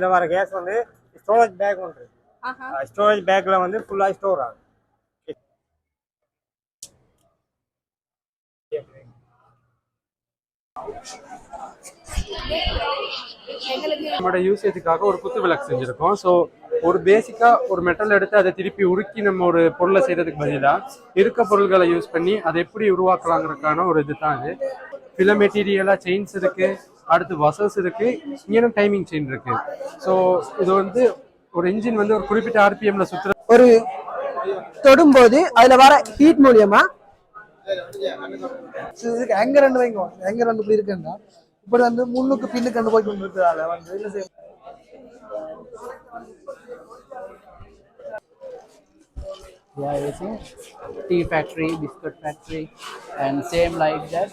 இதில் வர கேஸ் வந்து ஸ்டோரேஜ் பேக் ஒன்று ஆஹா. ஸ்டோரேஜ் பேக்கில் வந்து ஃபுல்லாக ஸ்டோர் ஆகும். நம்மளோட யூசேஜுக்காக ஒரு குத்து விளக்கு செஞ்சுருக்கோம். ஸோ ஒரு பேசிக்காக ஒரு மெட்டல் எடுத்து அதை திருப்பி உருக்கி நம்ம ஒரு பொருளை செய்கிறதுக்கு பதிலாக இருக்க பொருள்களை யூஸ் பண்ணி அதை எப்படி உருவாக்கலாங்கிறதுக்கான ஒரு இது தான் இது. சில மெட்டீரியலாக செயின்ஸ் இருக்கு. அடுத்து வசல்ஸ் இருக்கு. இங்கேயும் டைமிங் செயின் இருக்கு. ஸோ இது வந்து ஒரு இன்ஜின் வந்து ஒரு குறிப்பிட்ட ஆர்பிஎம்ல சுற்றுற ஒரு தொடும்போது அதுல வர ஹீட் மூலியமா இதுக்கு எங்க ரெண்டு வைங்க. எங்க ரெண்டு இப்படி இருக்குன்னா இப்படி வந்து முன்னுக்கு பின்னுக்கு கண்டு போய் கொண்டு இருக்கிறதால வந்து என்ன செய்ய We are using tea factory, biscuit factory, and same like that.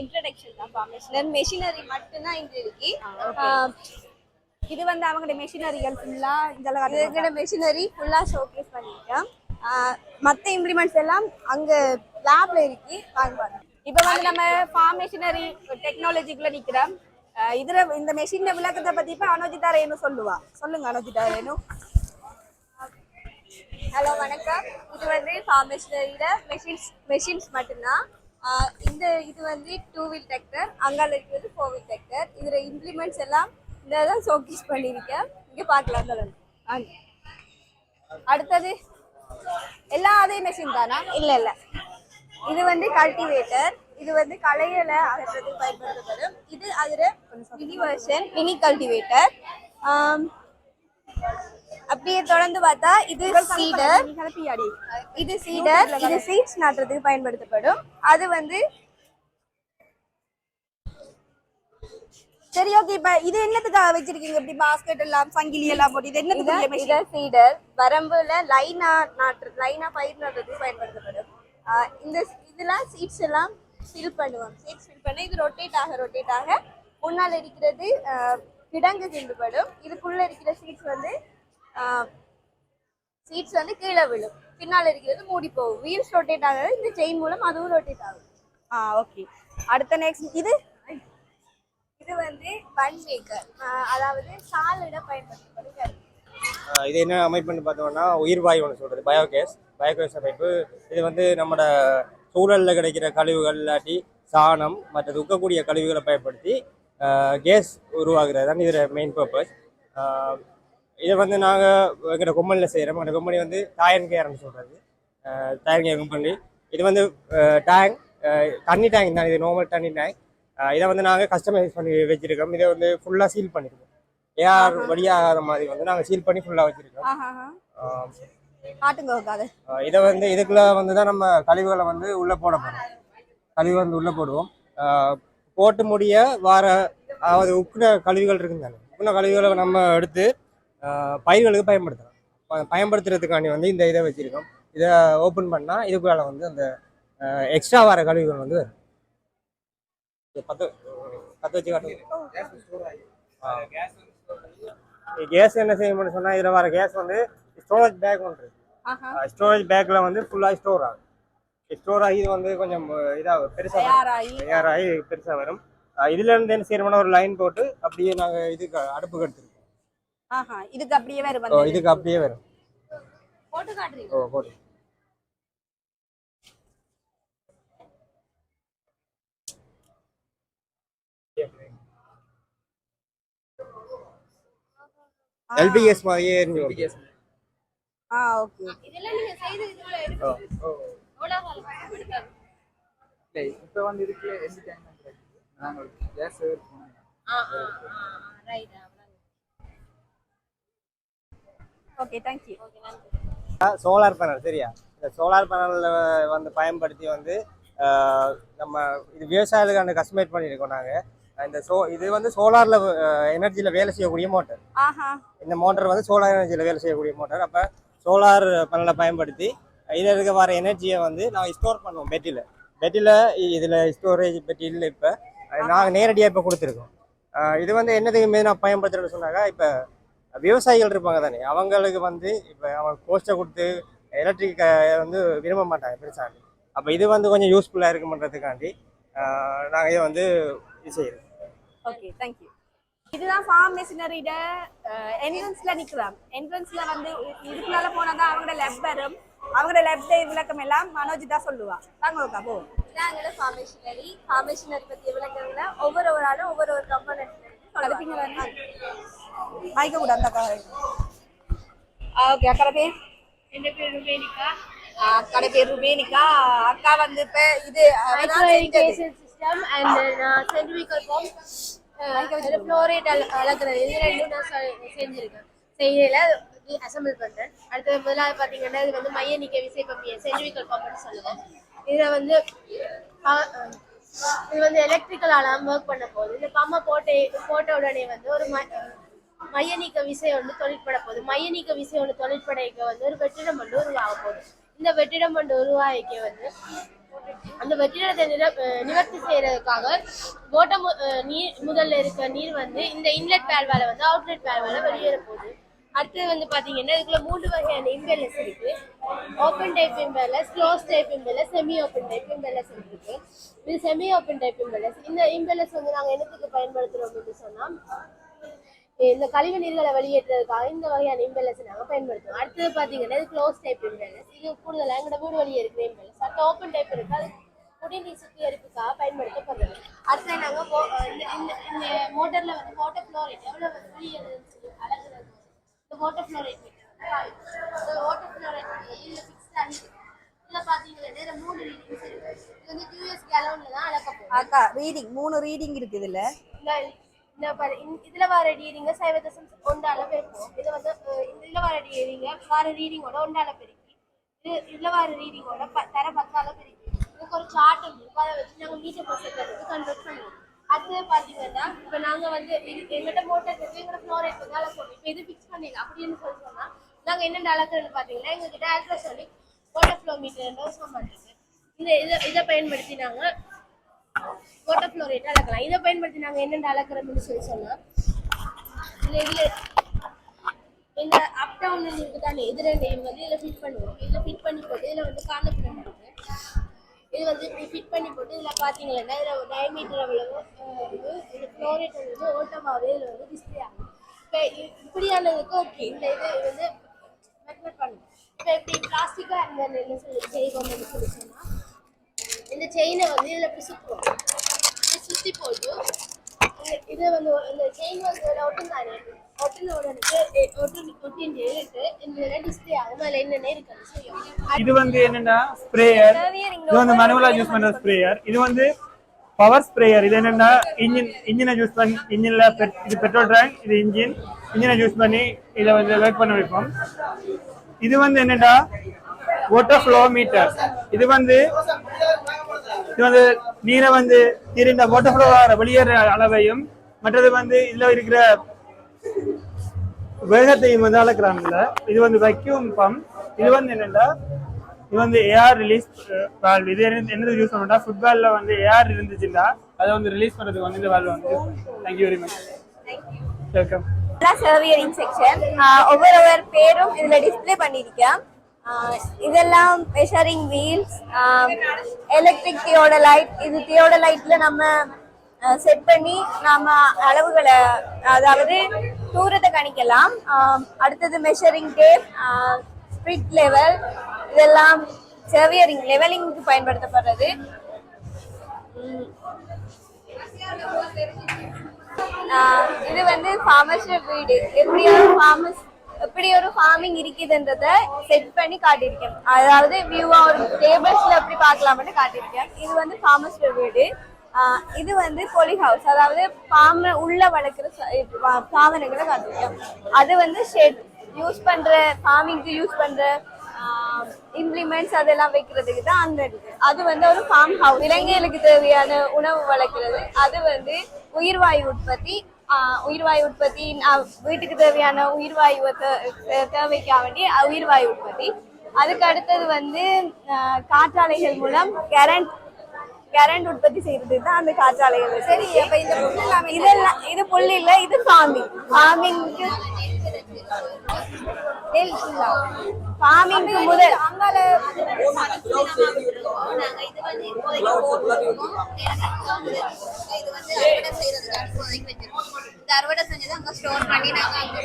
Introduction தான் ஃபார்மேஷன் மெஷினரி மட்டும்தான் இங்க இருக்கு. இது வந்து அவங்களோட மெஷினரிகள் ஃபுல்லா இருக்கிற மெஷினரி ஃபுல்லா ஷோகேஸ் பண்ணிருக்கேன் மற்ற இம்ப்ளிமெண்ட்ஸ் எல்லாம் அங்க லேப்ல இருக்கு. வாங்க இப்போ வந்து நம்ம ஃபார்ம் மெஷினரி டெக்னாலஜிக்குள்ள நிக்கிறோம். இதுல இந்த மெஷின் விளக்கத்தை பத்தி இப்ப அனுஜிதா ரேணு சொல்லுவா. சொல்லுங்க அனுஜிதா ரேணு. ஹலோ வணக்கம். இது வந்து ஃபார்மேஷனரியில மெஷின்ஸ் மெஷின்ஸ் மட்டும்தான். இந்த இது வந்து டூ வீல் டிராக்டர் அங்கால இருக்கிறது ஃபோர் வீல் டிராக்டர் இதுல இம்ப்ளிமெண்ட்ஸ் எல்லாம் இந்த தான் ஷோகேஸ் பண்ணியிருக்கேன். இங்க பார்க்கலாம் வாங்க. அடுத்தது எல்லாம் அதே மெஷின் தானா? இல்ல இல்ல. இது வந்து கல்டிவேட்டர் இது வந்து களைகளை அகற்றதுக்கு பயன்படுத்தப்படும். இது அதுல மினி வெர்ஷன் மினி கல்டிவேட்டர் அப்படியே தொடர்ந்து பார்த்தா இது சீடர் இது சீடர் இது சீட்ஸ் நாட்டுறதுக்கு பயன்படுத்தப்படும். அது வந்து சரி ஓகே இப்ப இது என்னத்துக்காக வச்சிருக்கீங்க? இப்படி பாஸ்கெட் எல்லாம் சங்கிலி எல்லாம் போட்டு இது என்னத்துக்கு இத சீடர் வரம்புல லைனா நாட்டு லைனா பயிர் நடுறதுக்கு பயன்படுத்தப்படும். இந்த இதெல்லாம் சீட்ஸ் எல்லாம் ஃபில் பண்ணுவோம். சீட்ஸ் ஃபில் பண்ண இது ரொட்டேட் ஆக ரொட்டேட் ஆக முன்னால் இருக்கிறது கிடங்கு கிண்டுபடும். இதுக்குள்ள இருக்கிற சீட்ஸ் வந்து சீட்ஸ் வந்து கீழே விழும். பின்னால் இருக்கிறது மூடி போகும். வீல்ஸ் ரொட்டேட் ஆகுது. இந்த செயின் மூலம் அதுவும் ரொட்டேட் ஆகும். ஆ ஓகே அடுத்த நெக்ஸ்ட் இது? இது வந்து பன் மேக்கர் அதாவது சாலிட பயன்படுத்தப்படும் கருவி இது என்ன அமைப்புன்னு பார்த்தோம்னா உயிர் வாயு ஒன்று சொல்கிறது பயோகேஸ் பயோகேஸ் அமைப்பு. இது வந்து நம்மளோட சூழலில் கிடைக்கிற கழிவுகள் இல்லாட்டி சாணம் மற்ற உக்கக்கூடிய கழிவுகளை பயன்படுத்தி கேஸ் உருவாகிறது தான் இதில் மெயின் பர்பஸ் இதை வந்து நாங்கள் எங்களோட கொம்பனியில் செய்கிறோம் எங்களோட கம்பெனி வந்து டாயன் கேர்னு சொல்கிறது டாயன் கேர் கம்பெனி இது வந்து டேங்க் தண்ணி டேங்க் தான். இது நார்மல் தண்ணி டேங்க் இதை வந்து நாங்கள் கஸ்டமைஸ் பண்ணி வச்சுருக்கோம். இதை வந்து ஃபுல்லாக சீல் பண்ணியிருக்கோம் ஏஆர் வழியாகாத மாதிரி வந்து நாங்கள் சீல் பண்ணி ஃபுல்லாக வச்சுருக்கோம். காட்டுங்க இதை வந்து இதுக்குள்ள வந்து தான் நம்ம கழிவுகளை வந்து உள்ளே போட போகிறோம் கழிவு வந்து உள்ளே போடுவோம். போட்டு முடிய வார அதாவது உப்புன கழிவுகள் இருக்குங்க. தானே உப்புன கழிவுகளை நம்ம எடுத்து பயிர்களுக்கு பயன்படுத்தலாம். ப- பயன்படுத்துறதுக்காண்டி வந்து இந்த இதை வச்சுருக்கோம். இதை ஓப்பன் பண்ணால் இதுக்குள்ளால வந்து அந்த எக்ஸ்ட்ரா வர கழிவுகள் வந்து வரும். இதை பத்து பத்து வச்சு காட்டுங்க. கேஸ் என்ன செய்யணும்னு சொன்னால் இதில் வர கேஸ் வந்து ஸ்டோரேஜ் பேக் ஒன்று ஸ்டோரேஜ் பேக்கில் வந்து ஃபுல்லாக ஸ்டோர் ஆகும். ஸ்டோர் ஆகி இது வந்து கொஞ்சம் இதாக பெருசாக தயாராகி. பெருசாக வரும். இதுல இருந்து என்ன செய்யறோம்னா ஒரு லைன் போட்டு அப்படியே நாங்கள் இதுக்கு அடுப்புக்கு எடுத்துருக்கோம் ஆஹா இதுக்கு அப்படியே வந்து இதுக்கு அப்படியே வரும் போட்டு காட்டுறீங்க. ஓ போட்டு எல்பிஎஸ் மாதிரியே எரிஞ்சு வரும். ஆ ஓகே. இதெல்லாம் நீங்க செய்து இதுல ஓ, ஓ. இல்லை இப்போ வந்து இதுக்குள்ள எந்த டேங்க் கிடைக்குது நாங்கள் gas okay thank you solar panel சரியா? இந்த சோலார் பேனலில் வந்து பயன்படுத்தி வந்து நம்ம இது விவசாயிகளுக்கான கஸ்டமைட் பண்ணியிருக்கோம் நாங்கள் இந்த சோ இது வந்து சோலாரில் எனர்ஜியில் வேலை செய்யக்கூடிய மோட்டர் ஆஹா. இந்த மோட்டர் வந்து சோலார் எனர்ஜியில் வேலை செய்யக்கூடிய மோட்டர் அப்போ சோலார் பேனலை பயன்படுத்தி இதில் இருக்க வர எனர்ஜியை வந்து நாங்கள் ஸ்டோர் பண்ணுவோம் பெட்டியில் பெட்டியில் இதில் ஸ்டோரேஜ் பெட்டி இல்லை இப்போ நாங்கள் நேரடியாக இப்போ கொடுத்துருக்கோம். இது வந்து என்னதுக்கு நான் பயன்படுத்துகிறேன்னு சொன்னாக்கா இப்போ விவசாயிகள் இருப்பாங்க தானே அவங்களுக்கு வந்து இப்போ அவங்க கோஸ்ட்டை கொடுத்து எலக்ட்ரிக் வந்து விரும்ப மாட்டாங்க பெருசாக அப்போ இது வந்து கொஞ்சம் யூஸ்ஃபுல்லாக இருக்குமன்றதுக்காண்டி நாங்கள் இதை வந்து இது செய்கிறோம் ஓகே தேங்க்யூ இதுதான் ஃபார்ம் மிஷினரியோட என்ட்ரன்ஸ்ல நிக்கலாம் என்ட்ரன்ஸ்ல வந்து இதுக்குள்ளால போனாதான் அவங்களோட லெப் வரும். அவங்களோட லெப் விளக்கம் எல்லாம் மனோஜ் தான் சொல்லுவா. வாங்க ஓகா போ. நாங்கள ஃபார்ம் மிஷினரி ஃபார்ம் மிஷினரி பத்தி விளக்கங்கள ஒவ்வொரு ஒரு ஆளும் ஒவ்வொரு ஒரு கம்பனன்ட் மைக்க கூட அந்த ஓகே அக்கா பேர்? என் பேர் ருபேனிகா. அக்கா பேர் ருபேனிகா. அக்கா வந்து இப்ப இது சிஸ்டம் அண்ட் நான் சென்ட்ரிபிகல் பம்ப் ஃப்ளோரேட் அளக்குறது. இது ரெண்டும் நான் செ- செஞ்சிருக்கேன். செய்யல அசம்பிள் பண்றேன். அடுத்தது முதலாவது பாத்தீங்கன்னா இது வந்து மைய நீக்க விசை பம்பிய சென்ட்ரிபிகல் பம்ப்னு சொல்லுவோம். இதுல வந்து இது வந்து எலக்ட்ரிக்கல் அலாம் ஒர்க் பண்ண போகுது. இந்த பம்பை போட்ட போட்ட உடனே வந்து ஒரு ம- மைய நீக்க விசை ஒன்று தொழிற்பட போகுது. மைய நீக்க விசை ஒன்று தொழிற்படைக்க வந்து ஒரு வெற்றிடம் ஒன்று உருவாக போகுது. இந்த வெற்றிடம் ஒன்று உருவாகிக்க வந்து அந்த வெற்றிடத்தை நிர நிவர்த்தி செய்யறதுக்காக போட்டம் நீர் முதல்ல இருக்க நீர் வந்து இந்த இன்லெட் வேல்வால வந்து அவுட்லெட் வேல்வால வெளியேற போகுது. அடுத்தது வந்து பாத்தீங்கன்னா இதுக்குள்ள மூன்று வகையான இம்பேலன்ஸ் இருக்கு. Open type imbalance close type imbalance semi open type imbalance இருக்கு. இது செமி ஓப்பன் டைப் இம்பேலன்ஸ் இந்த இம்பெல்லஸ் வந்து நாங்க என்னத்துக்கு பயன்படுத்துறோம் அப்படின்னு சொன்னா இந்த கழிவு நீர்களை வெளியேற்றுறதுக்காக இந்த வகையான இம்பெல்லஸ் நாங்கள் பயன்படுத்துவோம் அடுத்தது பார்த்தீங்கன்னா இது க்ளோஸ் டைப் இம்பெல்லஸ் இது கூடுதலாக எங்களோட வீடு வெளியே இருக்கிற இம்பெல்லஸ் அடுத்த ஓப்பன் டைப் இருக்கு? அது குடிநீர் சுத்திகரிப்புக்காக பயன்படுத்தப்படுறது. அடுத்து நாங்கள் இந்த இந்த மோட்டரில் வந்து வாட்டர் ஃப்ளோரேட் எவ்வளோ வெளியேறுதுன்னு சொல்லி அளக்குறது இந்த வாட்டர் ஃப்ளோரேட் இந்த வாட்டர் ஃப்ளோரேட் இதில் ஃபிக்ஸ்ட் ஆகிருக்கு இதில் பார்த்தீங்கன்னா இதுல மூணு ரீடிங் மூணு ரீடிங் இருக்கு இதுல. இந்த இந்த இதுல வர ரீடிங்க சைவ தசம் ஒன்றால பெருக்கும் இது வந்து இதுல வர ரீடிங்க வர ரீடிங்கோட ஒன்றால பெருக்கி இது இதுல வர ரீடிங்கோட தர பத்தால பெருக்கி இதுக்கு ஒரு சார்ட் இருக்கும் அதை வச்சு நாங்க மீட்டர் பர்சன்ட் கன்வெர்ட் பண்ணுவோம். அது பாத்தீங்கன்னா இப்ப நாங்க வந்து இது எங்கிட்ட மோட்டர் இருக்கு எங்களோட ஃப்ளோர் வந்து அளக்கணும் இப்ப இது ஃபிக்ஸ் பண்ணிடலாம். அப்படின்னு சொல்லி சொன்னா நாங்க என்னென்ன அளக்குறதுன்னு பாத்தீங்கன்னா எங்ககிட்ட அல்ட்ராசோனிக் வாட்டர் ஃப்ளோ மீட்டர் சாமான் இருக்கு இந்த இதை இதை பயன்படுத்தி நாங்க வாட்டர் ஃப்ளோ அளக்கலாம். இதை பயன்படுத்தி நாங்கள் என்னென்ன அளக்குறோம்னு சொல்லி சொன்னால் இதுல இதுல இந்த அப் டவுன் இருக்கு தானே நேம் வந்து இதில் ஃபிட் பண்ணுவோம். இதில் ஃபிட் பண்ணி போட்டு இதில் வந்து காந்தப்புலம் இருக்கு. இது வந்து இப்படி ஃபிட் பண்ணி போட்டு இதில் பார்த்தீங்கன்னா இதில் டயமீட்டர் அவ்வளவு இது இது ஃப்ளோரேட் வந்து ஓட்டமாகவே இதில் வந்து டிஸ்பிளே ஆகும். இப்போ இப்படியானதுக்கு ஓகே இந்த இது வந்து மெட்மெட் பண்ணுவோம் இப்போ இப்படி பிளாஸ்டிக்காக இருந்த என்ன சொல்லி செய்வோம்னு சொல்லி சொன்னால் இந்த செயினை வந்து இதில் இப்படி சுற்றுவோம் இப்படி சுற்றி போட்டு இது- வந்து இந்த செயின் வந்து இதில் ஒட்டும் தானே ஒட்டின உடனே ஒட்டி ஒட்டிட்டு இருக்கு. இந்த டிஸ்பிளே ஆகும் அதில் என்னென்ன இருக்குன்னு செய்யும் இது வந்து என்னன்னா ஸ்ப்ரேயர் இது வந்து மேனுவலா யூஸ் பண்ற ஸ்ப்ரேயர் இது வந்து பவர் ஸ்ப்ரேயர் இது என்னன்னா இன்ஜின் இன்ஜினை யூஸ் பண்ணி இன்ஜின்ல இது பெட்ரோல் டேங்க் இது இன்ஜின் இன்ஜினை யூஸ் பண்ணி இதை வந்து ஒர்க் பண்ண வைப்போம். இது வந்து என்னன்னா வாட்டர் ஃப்ளோ மீட்டர் இது வந்து இது வந்து நீரை வந்து நீரின் வாட்டர் ஃப்ளோ வெளியேற அளவையும் மற்றது வந்து இதுல இருக்கிற வேகத்தையும் வந்து அளக்குறாங்கல்ல. இது வந்து வைக்யூம் பம்ப் இது வந்து என்னன்னா இது வந்து ஏஆர் ரிலீஸ் வால்வ் இது என்ன- என்னது யூஸ் பண்ணா ஃபுட்பால்ல வந்து ஏஆர் இருந்துச்சுன்னா அதை வந்து ரிலீஸ் பண்றதுக்கு வந்து இந்த வால்வ் வந்து thank you very much welcome servicing section ஒவ்வொரு ஒவ்வொரு பேரும் இதுல டிஸ்ப்ளே பண்ணியிருக்கேன். ஆஹ் இதெல்லாம் மெஷரிங் வீல்ஸ் எலக்ட்ரிக் தியோட லைட் இது தியோட லைட்ல நம்ம செட் பண்ணி நாம அளவுகளை அதாவது தூரத்தை கணிக்கலாம். அடுத்தது மெஷரிங் டேப் ஸ்பிரிட் லெவல் இதெல்லாம் சர்வியரிங் லெவலிங்க்கு பயன்படுத்தப்படுறது. இது வந்து ஃபார்மர்ஸ் வீடு. எப்படியாவது ஒரு ஃபார்மர்ஸ் இப்படி ஒரு ஃபார்மிங் இருக்குதுன்றத செட் பண்ணி காட்டியிருக்கேன். அதாவது வியூவா ஒரு டேபிள்ஸ்ல எப்படி பார்க்கலாம்னு காட்டியிருக்கேன். இது வந்து ஃபார்மர்ஸ் வீடு. இது வந்து பொலி ஹவுஸ் அதாவது பாம உள்ள வளர்க்குற பாவனைகளை காட்டியிருக்கேன். அது வந்து ஷெட் யூஸ் பண்ற ஃபார்மிங்க்கு யூஸ் பண்ற இம்ப்ளிமெண்ட்ஸ் அதெல்லாம் வைக்கிறதுக்கு தான் அந்த இருக்கு. அது வந்து ஒரு ஃபார்ம் ஹவுஸ் விலங்குகளுக்கு தேவையான உணவு வளர்க்கிறது. அது வந்து உயிர்வாயு உற்பத்தி உயிர்வாயு உற்பத்தி வீட்டுக்கு தேவையான உயிர்வாயு தே- தேவைக்காக வேண்டி உயிர்வாயு உற்பத்தி. அதுக்கு அடுத்தது வந்து காற்றாலைகள் மூலம் கரண்ட் கரண்ட் உற்பத்தி செய்யறது தான் அந்த காற்றாலைகள் சரி அப்ப இந்த இதெல்லாம் இது புல் இல்ல இது ஃபார்மிங் ஃபார்மிங்க்கு ஃபார்மிங்க்கு முதல் அங்கால அறுவடை செஞ்சது அங்க ஸ்டோர் பண்ணி நாங்க அங்க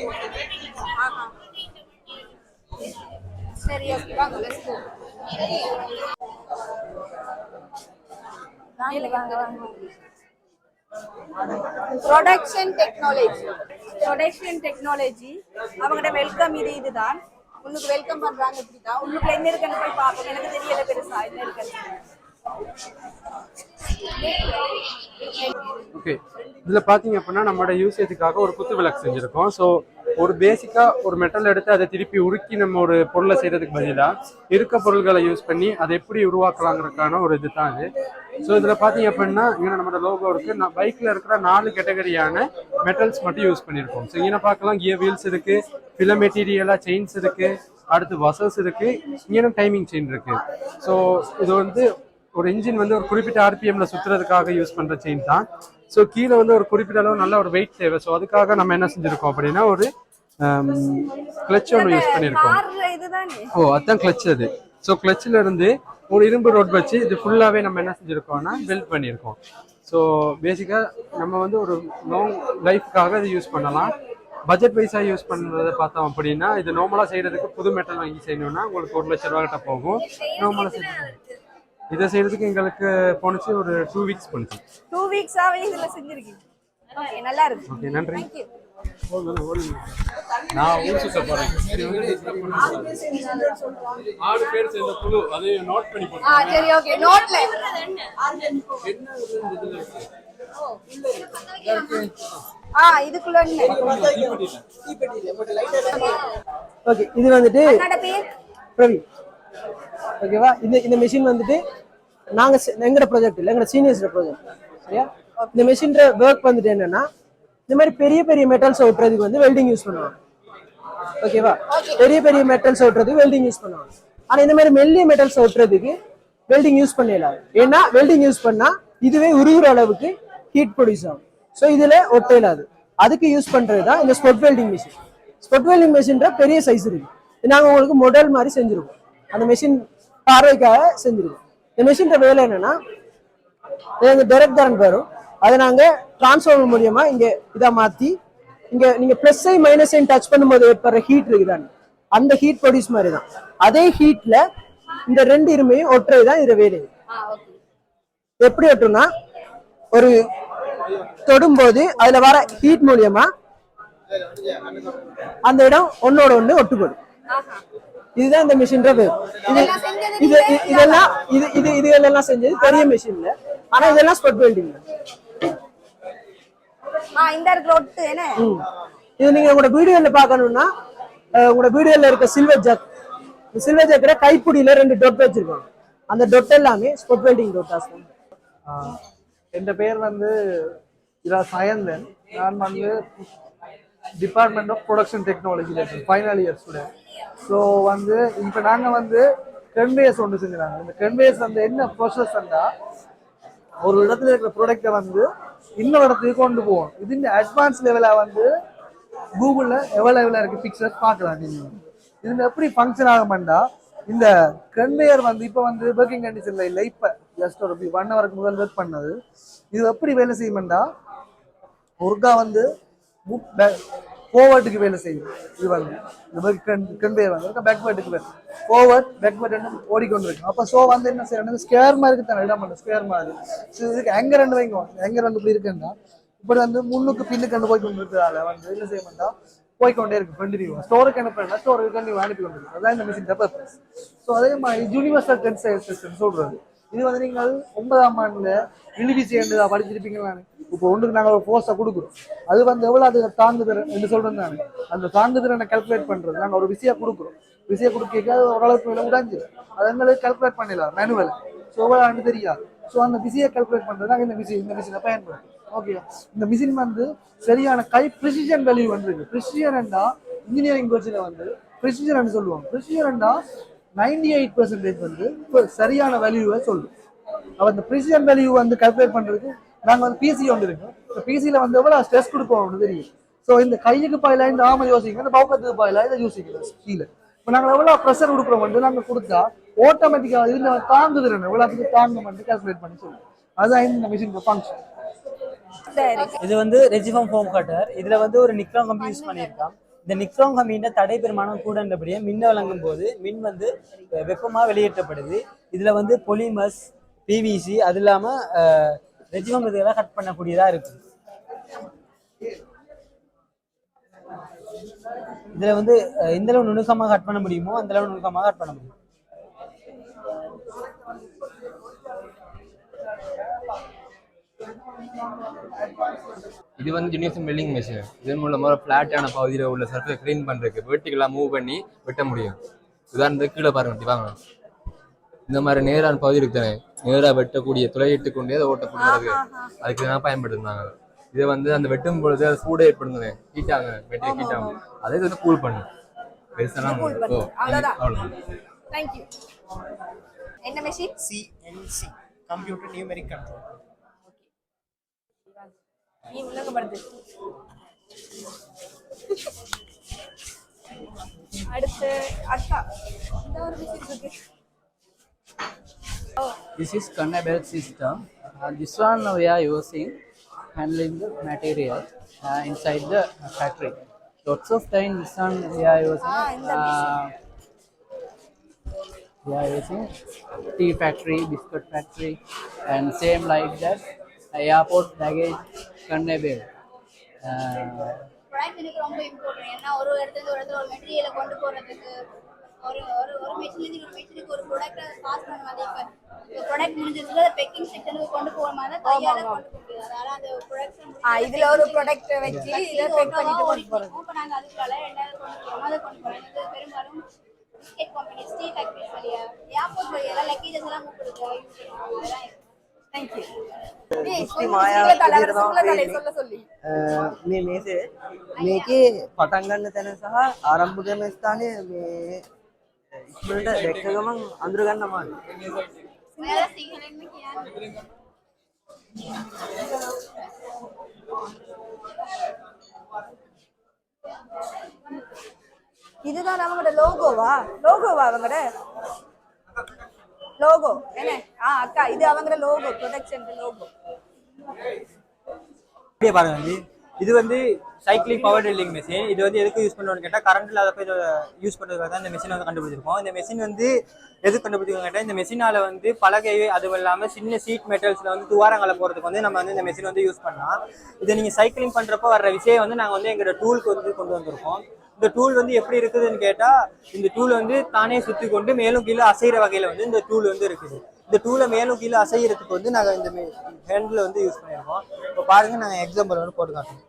ஆஹா. சரி ஓகே வாங்க. வாங்க வாங்க. ப்ரொடக்ஷன் டெக்னாலஜி ப்ரொடக்ஷன் டெக்னாலஜி அவங்களோட வெல்கம் இது இதுதான். உனக்கு வெல்கம் பண்றாங்க இப்படிதான். உள்ளுக்குள்ள என்ன இருக்குன்னு போய் பார்ப்போம். எனக்கு தெரியல பெருசா என்ன இருக்குன்னு. ஓகே இதில் பார்த்தீங்க அப்படின்னா நம்மளோட யூசேஜுக்காக ஒரு குத்து விளக்கு செஞ்சிருக்கோம். ஸோ ஒரு பேசிக்காக ஒரு மெட்டல் எடுத்து அதை திருப்பி உருக்கி நம்ம ஒரு பொருளை செய்யறதுக்கு பதிலாக இருக்க பொருள்களை யூஸ் பண்ணி அதை எப்படி உருவாக்கலாங்கிறதுக்கான ஒரு இது தான் இது. ஸோ இதில் பார்த்தீங்க அப்படின்னா இங்கே நம்மளோட லோகோ இருக்குது நான் பைக்கில் இருக்கிற நாலு கேட்டகரியான மெட்டல்ஸ் மட்டும் யூஸ் பண்ணியிருக்கோம் ஸோ இங்கே பார்க்கலாம் கியர் வீல்ஸ் இருக்குது ஃபில மெட்டீரியலாக செயின்ஸ் இருக்குது அடுத்து வசஸ் இருக்குது இங்கே டைமிங் செயின் இருக்குது ஸோ இது வந்து ஒரு இன்ஜின் வந்து ஒரு குறிப்பிட்ட ஆர்பிஎம்ல சுற்றுறதுக்காக யூஸ் பண்ணுற செயின் தான். ஸோ கீழே வந்து ஒரு குறிப்பிட்ட அளவு நல்ல ஒரு வெயிட் தேவை. ஸோ அதுக்காக நம்ம என்ன செஞ்சுருக்கோம் அப்படின்னா ஒரு கிளச் ஒன்று யூஸ் பண்ணியிருக்கோம். ஓ அதான் கிளச் அது. ஸோ கிளச்சில் இருந்து ஒரு இரும்பு ரோட் வச்சு இது ஃபுல்லாகவே நம்ம என்ன செஞ்சுருக்கோம்னா பில்ட் பண்ணியிருக்கோம். ஸோ பேசிக்காக நம்ம வந்து ஒரு லாங் லைஃப்க்காக இது யூஸ் பண்ணலாம். பட்ஜெட் வைஸாக யூஸ் பண்ணுறதை பார்த்தோம் அப்படின்னா இது நார்மலாக செய்கிறதுக்கு புது மெட்டல் வாங்கி செய்யணும்னா உங்களுக்கு ஒரு லட்ச ரூபா கிட்ட போகும். நார்மலாக செய்யறது இதை செய்யறதுக்கு எங்களுக்கு போணுச்சு ஒரு டூ வீக்ஸ் போணுச்சு. டூ வீக்ஸாவே இதுல செஞ்சிருக்கீங்க. ஓகே நல்லா இருக்கு. ஓகே நன்றி. நான் ஊர் சுத்த போறேன். ஆறு பேர் சேர்ந்த குழு அதை நோட் பண்ணி ஆ சரி ஓகே நோட்ல ஆ இதுக்குள்ள ஓகே இது வந்துட்டு பிரவீன். ஓகேவா இந்த இந்த மிஷின் வந்துட்டு நாங்க செ- எங்கட ப்ராஜெக்ட் இல்லை சீனியர்ஸ் ப்ராஜெக்ட் சரியா? இந்த மிஷின்ற ஒர்க் வந்துட்டு என்னன்னா இந்த மாதிரி பெரிய பெரிய மெட்டல்ஸ் ஒட்டுறதுக்கு வந்து வெல்டிங் யூஸ் பண்ணுவாங்க. ஓகேவா பெரிய பெரிய மெட்டல்ஸ் ஒட்டுறதுக்கு வெல்டிங் யூஸ் பண்ணுவாங்க. ஆனா இந்த மாதிரி மெல்லிய மெட்டல்ஸ் ஒட்டுறதுக்கு வெல்டிங் யூஸ் பண்ணலாம் ஏன்னா வெல்டிங் யூஸ் பண்ணா இதுவே உருகுற அளவுக்கு ஹீட் ப்ரொடியூஸ் ஆகும். ஸோ இதுல ஒட்ட இயலாது அதுக்கு யூஸ் பண்றது தான் இந்த spot welding machine spot welding மிஷின்ற பெரிய சைஸ் இருக்கு. இது நாங்க உங்களுக்கு மாடல் மாதிரி செஞ்சிருக்கோம். அந்த மிஷின் பார்வைக்காக செஞ்சிருக்கோம். இந்த மிஷின்ற வேலை என்னன்னா டைரக்ட் கரண்ட் வரும். அதை நாங்க டிரான்ஸ்ஃபார்மர் மூலியமா இங்க இதை மாத்தி இங்க நீங்க plus I minus I touch பண்ணும்போது ஏற்படுற ஹீட் இருக்குதானே? அந்த ஹீட் ப்ரொடியூஸ் மாதிரி தான் அதே ஹீட்ல இந்த ரெண்டு இருமையும் ஒட்டுறது தான் இதுல வேலை எப்படி ஒட்டும்னா ஒரு தொடும்போது அதுல வர ஹீட் மூலியமா அந்த இடம் ஒன்னோட ஒண்ணு ஒட்டுப்படும் இதுதான் இந்த மிஷின்ற வேவ் இது இது இது- இதெல்லாம் இது இது இது எல்லாம் செஞ்சது பெரிய மிஷின்ல ஆனா இதெல்லாம் ஸ்பொட் வெல்டிங் இந்த ஒட்டு என்ன? இது நீங்க உங்களோட வீடியோல பார்க்கணும்னா அஹ், உங்களோட வீடியோல இருக்க சில்வர் ஜக் இந்த சில்வர் ஜக்கிற கைப்பிடியில ரெண்டு டொட் வச்சிருக்காங்க. அந்த டொட் எல்லாமே ஸ்பொட் வெல்டிங் டொட்டாஸ் என் பேர் வந்து இரா சயந்தன். நான் வந்து டிபார்ட்மெண்ட் ஆஃப் ப்ரொடக்ஷன் டெக்னாலஜியில் இருக்கேன் ஃபைனல் இயர் ஸ்டூடெண்ட் ஸோ வந்து இப்போ நாங்கள் வந்து கன்வேஸ் ஒன்று செஞ்சுருக்காங்க இந்த கன்வேஸ் வந்து என்ன ப்ரொசஸ்ன்னா ஒரு இடத்துல இருக்கிற ப்ராடக்ட்டை வந்து இன்னொரு இடத்துக்கு கொண்டு போவோம். இது இந்த அட்வான்ஸ் லெவலாக வந்து கூகுளில் எவ்வளோ லெவலில் இருக்குது பிக்சர்ஸ் பார்க்கலாம் நீங்கள் இது எப்படி ஃபங்க்ஷன் ஆகும்னா இந்த கன்வேயர் வந்து இப்போ வந்து ஒர்க்கிங் கண்டிஷனில் இல்லை. இப்போ ஜஸ்ட் ஒரு ஒன் ஹவருக்கு முதல் ஒர்க் பண்ணது. இது எப்படி வேலை செய்யும்னா ஒர்க்கா வந்து ஃபார்வர்டுக்கு வேலை செய்யும். இது வந்து இந்த கன்வேயர் வந்து ஒருக்கா பேக்வேர்டுக்கு வேலை. ஃபார்வர்ட் பேக்வேர்ட் ஓடிக்கொண்டு இருக்கும் அப்போ ஸோ வந்து என்ன செய்யணும்? ஸ்கேர் மாதிரி தானே இடம் பண்ண ஸ்கேர் மாதிரி ஸோ இதுக்கு எங்கே ரெண்டு வைங்க எங்க ரெண்டு இப்படி இருக்குன்னா இப்படி வந்து முன்னுக்கு பின்னுக்கு கொண்டு போய் கொண்டு இருக்கிறதால வந்து என்ன செய்ய மாட்டா போய்க்கொண்டே இருக்கு கண்டினியூ ஸ்டோருக்கு அனுப்புறேன் ஸ்டோருக்கு நீ அனுப்பி கொண்டு இருக்கு அதான் இந்த மிஷின் பர்பஸ் ஸோ அதே மாதிரி யூனிவர்சல் டென்சைல் சிஸ்டம் சொல்றது. இது வந்து நீங்கள் ஒன்பதாம் ஆண்டுல இழுவி சேர்ந்து படிச்சிருப்பீங்களா? இப்போ ஒன்றுக்கு நாங்கள் ஒரு ஃபோர்ஸை கொடுக்குறோம். அது வந்து எவ்வளோ அது தாங்குதிறன் என்று சொல்கிறேன் நான். அந்த தாங்குதிறனை கால்குலேட் பண்ணுறது நாங்கள் ஒரு விசையாக கொடுக்குறோம். விசையை கொடுக்க ஓரளவுக்கு விலை உடைஞ்சு அது எங்களுக்கு கால்குலேட் பண்ணிடலாம் மேனுவல் ஸோ எவ்வளோ ஆண்டு தெரியாது. ஸோ அந்த விசையை கால்குலேட் பண்ணுறது நாங்கள் இந்த மிஷின் இந்த மிஷினை பயன்படுத்தும். ஓகே இந்த மிஷின் வந்து சரியான கை ப்ரிசிஷன் வேல்யூ வந்துருக்கு. ப்ரிசிஷன்டா இன்ஜினியரிங் கோர்ஸில் வந்து ப்ரிசிஷன் சொல்லுவாங்க. ப்ரிசிஷன்டா நைன்டி எயிட் பர்சன்டேஜ் வந்து சரியான வேல்யூவை சொல்லும். அப்போ இந்த ப்ரிசிஷன் வேல்யூ வந்து கால்குலேட் பண்ணுறதுக்கு நாங்க வந்து பிசி ஒன்று இருக்கு இந்த பிசியில வந்து எவ்வளவு ஸ்ட்ரெஸ் கொடுப்போம் தெரியும். ஸோ இந்த கையுக்கு பாயில இந்த ஆமை யோசிக்கணும் இந்த பவுக்கத்துக்கு பாயில இதை யோசிக்கணும் கீழே இப்போ நாங்கள் எவ்வளவு ப்ரெஷர் கொடுக்குறோம் வந்து நாங்க கொடுத்தா ஆட்டோமேட்டிக்கா இது தாங்குது எவ்வளோத்துக்கு தாங்கும் வந்து கால்குலேட் பண்ணி சொல்லுவோம் அதுதான் இந்த மிஷின் ஃபங்க்ஷன் சரி. இது வந்து ரெஜிஃபம் ஃபோம் கட்டர் இதுல வந்து ஒரு நிக்ரான் கம்பி யூஸ் பண்ணியிருக்கான். இந்த நிக்ரான் கம்பியின் தடை பெருமானம் கூடன்றபடியே மின்ன வழங்கும் போது மின் வந்து அஹ், வெப்பமா வெளியேற்றப்படுது. இதுல வந்து பொலிமஸ் பிவிசி அது இல்லாம ரெஜிஃபம் இதெல்லாம் கட் பண்ணக்கூடியதா இருக்கு. இதுல வந்து எந்த அளவு நுணுக்கமாக கட் பண்ண முடியுமோ அந்த அளவு நுணுக்கமாக கட் பண்ண முடியும். இது வந்து ஜுனியர்ஸ் மில்லிங் மிஷின் இதன் மூலமாக ஃப்ளாட்டான பகுதியில் உள்ள சர்ஃபை க்ளீன் பண்ணுறதுக்கு வெட்டிக்கெல்லாம் மூவ் பண்ணி வெட்ட முடியும். உதாரணத்துக்கு கீழே பாருங்க வாங்க. இந்த மாதிரி நேரான பகுதி இருக்குதானே நேராக வெட்டக்கூடிய துளையிட்டு கொண்டே அதை ஓட்ட பண்ணுறது அதுக்கு தான் பயன்படுத்தினாங்க. இதை வந்து அந்த வெட்டும் பொழுது அது சூடு ஆகுங்க மெட்டீரியல் ஹீட் ஆகும் அதே இது வந்து கூல். ஓ. அவ்வளோதான் தேங்க்யூ என்ன machine CNC computer numeric control நீ அடுத்து அக்கா இந்த ஒரு மிஷின் இருக்கு. This is conveyor belt system. Uh, this one we are using handling the material uh, inside the factory. Lots of time this one we are using. Ah, in the uh, we are using tea factory, biscuit factory, and same like that airport baggage conveyor belt. Uh, product எனக்கு ரொம்ப important ஏன்னா ஒரு இடத்துல இருந்து ஒரு இடத்துல ஒரு மெட்டீரியலை கொண்டு போறதுக்கு ஒரு ஒரு ஒரு மெஷின்லேருந்து ஒரு மெஷினுக்கு ஒரு ப்ராடக்ட்டை பாஸ் பண்ண மாதிரி இப்போ ப்ராடக்ட் முடிஞ்சிருக்கு அதை பெக்கிங் செக்ஷனுக்கு கொண்டு போகிற மாதிரி தான் கையால் கொண்டு போக முடியாது அதனால அந்த ப்ராடக்ட் ஆ இதுல ஒரு ப்ராடக்ட் வச்சு இதை பெக் பண்ணிட்டு கொண்டு போறது இப்போ நாங்கள் அதுக்குள்ள ரெண்டாவது கொண்டு போகிறோம் அதை கொண்டு போகிறோம் இது பெரும்பாலும் பிஸ்கெட் கம்பெனி ஸ்டீல் ஃபேக்ட்ரிஸ் வழியா ஏர்போர்ட் வழியா எல்லாம் லக்கேஜஸ் எல்லாம் மூவ் கொடுக்க யூஸ் பண்ணுவாங்க அதெல்லாம் தேங்க்யூ சொல்ல சொல்லி මේ මේසේ මේකේ පටන් ගන්න තැන සහ ආරම්භ කරන ස්ථානය මේ ఇట్లుంటే లెక్కగా మనం అందరూ కన్నా మాట இதுதான் நம்மளோட லோகோவா லோகோவா அவங்களோட லோகோ என்ன ஆ அக்கா இது அவங்களோட லோகோ ப்ரொடக்ஷன் லோகோ அப்படியே பாருங்க இது வந்து சைக்கிளிங் பவர் ட்ரில்லிங் மிஷின் இது வந்து எதுக்கு யூஸ் பண்ணுவோம்னு கேட்டால் கரண்ட் இல்லாத போய் யூஸ் பண்ணுறதுக்காக தான் இந்த மிஷின் வந்து கண்டுபிடிச்சிருக்கோம். இந்த மிஷின் வந்து எதுக்கு கண்டுபிடிச்சிருக்கோம் கேட்டால் இந்த மிஷினால வந்து பலகை அதுவும் இல்லாமல் சின்ன சீட் மெட்டல்ஸில் வந்து துவாரங்களை போகிறதுக்கு வந்து நம்ம வந்து இந்த மிஷின் வந்து யூஸ் பண்ணலாம். இதை நீங்கள் சைக்கிளிங் பண்ணுறப்போ வர்ற விஷயம் வந்து நாங்கள் வந்து எங்களோட டூலுக்கு வந்து கொண்டு வந்திருக்கோம். இந்த டூல் வந்து எப்படி இருக்குதுன்னு கேட்டால் இந்த டூல் வந்து தானே சுற்றி கொண்டு மேலும் கீழே அசைகிற வகையில் வந்து இந்த டூல் வந்து இருக்குது. இந்த டூல மேலும் கீழே அசைகிறதுக்கு வந்து நாங்கள் இந்த ஹேண்டில் வந்து யூஸ் பண்ணியிருக்கோம் இப்போ பாருங்க நாங்கள் எக்ஸாம்பிள் வந்து போட்டு காட்டுறோம்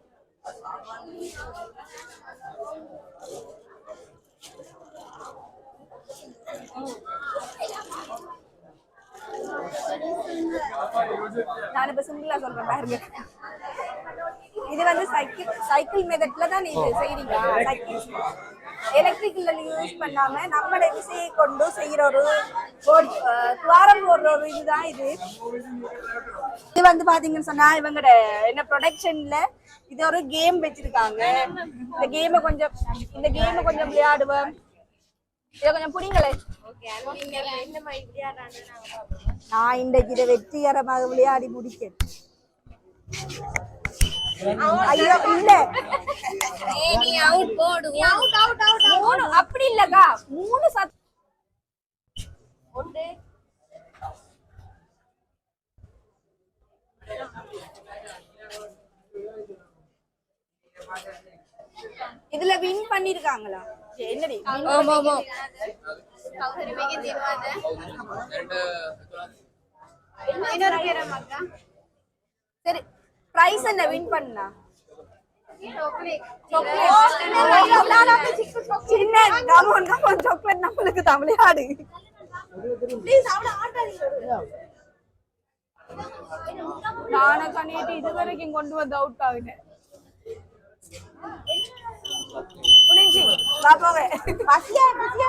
நான் இப்ப சிம்பிளா சொல்றேன் பாருங்க. இது வந்து சைக்கிள் சைக்கிள் மெதட்ல தான் இது செய்றீங்க. சைக்கிள் எலக்ட்ரிக்கல்ல யூஸ் பண்ணாம நம்ம விசையை கொண்டு செய்யற ஒரு துவாரம் போடுற ஒரு இதுதான் இது. இது வந்து பாத்தீங்கன்னு சொன்னா இவங்களோட என்ன ப்ரொடக்ஷன்ல இது ஒரு கேம் வச்சிருக்காங்க. இந்த கேமை கொஞ்சம் இந்த கேமை கொஞ்சம் விளையாடுவேன் இதை கொஞ்சம் புடிங்களே. நான் இன்றைக்கு இதை வெற்றிகரமாக விளையாடி முடிக்கிறேன் ஐயோ இல்ல. நீ அவுட் போடு அவுட் அவுட் அவுட் மூணு அப்படி இல்லக்கா. மூணு சத் ஒன்று. இதுல வின் பண்ணிருக்காங்களா? என்னடி? ஆமா ஆமா. சரி பிரைஸ் என்ன வின் பண்ணா? சின்ன கமோன் கமோன் சாக்லேட் நம்மளுக்கு தமிழ்நாடு. இது வரைக்கும் கொண்டு வந்து அவுட் ஆகினேன் முடிஞ்சு வா போங்க பசியா பசியா